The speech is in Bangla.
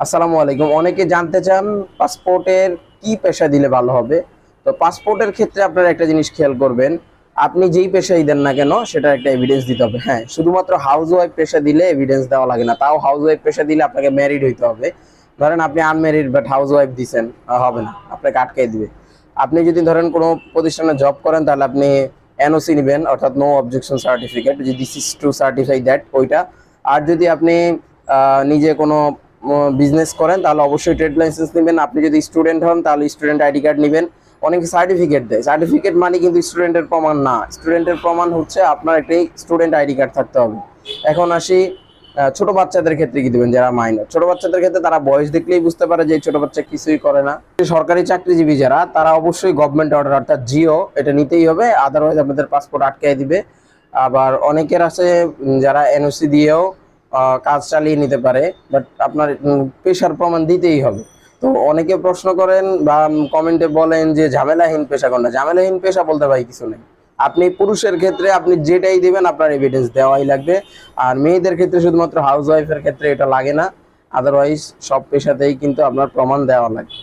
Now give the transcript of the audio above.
আসসালামু আলাইকুম। অনেকে জানতে চান পাসপোর্টের কি পেশা দিলে ভালো হবে? তো পাসপোর্টের ক্ষেত্রে আপনারা একটা জিনিস খেয়াল করবেন, আপনি যেই পেশাই দেন না কেন সেটা একটা এভিডেন্স দিতে হবে। হ্যাঁ শুধুমাত্র হাউস ওয়াইফ পেশা দিলে এভিডেন্স দেওয়া লাগে না। তাও হাউস ওয়াইফ পেশা দিলে আপনাকে ম্যারিড হইতে হবে। ধরেন আপনি আনম্যারিড বাট হাউস ওয়াইফ দিছেন হবে না, আপনাকে আটকাই দিবে। আপনি যদি ধরেন কোনো প্রতিষ্ঠানে জব করেন, তাহলে আপনি এনওসি নেবেন, অর্থাৎ নো অবজেকশন সার্টিফিকেট যে this is to certify that ওইটা। আর যদি আপনি নিজে কোনো বিজনেস করেন, তাহলে অবশ্যই ট্রেড লাইসেন্স নেবেন। আপনি যদি স্টুডেন্ট হন, তাহলে স্টুডেন্ট আইডি কার্ড নেবেন। অনেকে সার্টিফিকেট দেয়। সার্টিফিকেট মানে কিন্তু স্টুডেন্টের প্রমাণ না। স্টুডেন্টের প্রমাণ হচ্ছে আপনার একটি স্টুডেন্ট আইডি কার্ড থাকতে হবে। এখন আসি ছোট বাচ্চাদের ক্ষেত্রে কি দেবেন যারা মাইনর ছোট বাচ্চাদের ক্ষেত্রে তারা বয়স দেখলেই বুঝতে পারে যে ছোট বাচ্চা কিছুই করে না। সরকারি চাকরিজীবী যারা, তারা অবশ্যই গভর্নমেন্ট অর্ডার অর্থাৎ জিও এটা নিতেই হবে। আদারওয়াইজ আপনাদের পাসপোর্ট আটকায় দিবে। আবার অনেকের আছে যারা এনওসি দিয়েও কাজ চালিয়ে নিতে পারে বাট আপনার পেশার প্রমাণ দিতেই হবে। তো অনেকে প্রশ্ন করেন বা কমেন্টে বলেন যে, ঝামেলাহীন পেশা কোনটা? ঝামেলাহীন পেশা বলতে ভাই কিছু নেই। আপনি পুরুষের ক্ষেত্রে আপনি যেটাই দিবেন, আপনার এভিডেন্স দেওয়াই লাগবে। আর মেয়েদের ক্ষেত্রে শুধুমাত্র হাউস ওয়াইফের ক্ষেত্রে এটা লাগে না। আদারওয়াইজ সব পেশাতেই কিন্তু আপনার প্রমাণ দেওয়া লাগে